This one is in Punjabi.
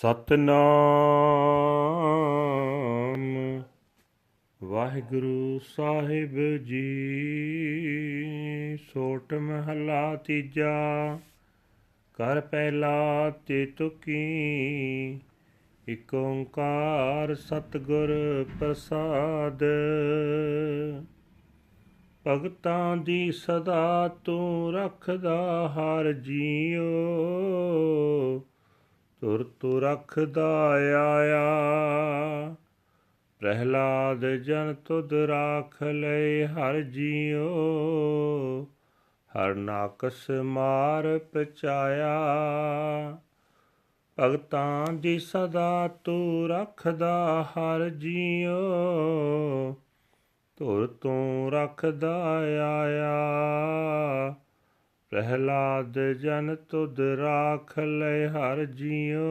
ਸਤਨਾਮ। ਵਾਹਿਗੁਰੂ ਸਾਹਿਬ ਜੀ, ਸੋਟ ਮਹਲਾ ਤੀਜਾ। ਕਰ ਪਹਿਲਾ ਤੇ ਤੁਕੀ, ਇਕ ਓੰਕਾਰ ਸਤਿਗੁਰ ਪ੍ਰਸਾਦ। ਭਗਤਾਂ ਦੀ ਸਦਾ ਤੂੰ ਰੱਖਦਾ ਹਰ ਜੀਓ। ਤੁਰ ਤੁ ਰੱਖਦਾ ਆਇਆ। ਪ੍ਰਹਿਲਾਦ ਜਨ ਤੁਧ ਰਾਖ ਲੈ ਹਰ ਜੀਓ ਹਰ ਨਾਕਸ ਮਾਰ ਪਚਾਇਆ। ਭਗਤਾਂ ਦੀ ਸਦਾ ਤੂੰ ਰੱਖਦਾ ਹਰ ਜੀਓ ਤੁਰ ਤੂੰ ਰੱਖਦਾ ਆਇਆ। ਪ੍ਰਹਿਲਾਦ ਜਨ ਤੁਧ ਰਾਖ ਲੈ ਹਰ ਜੀਉ।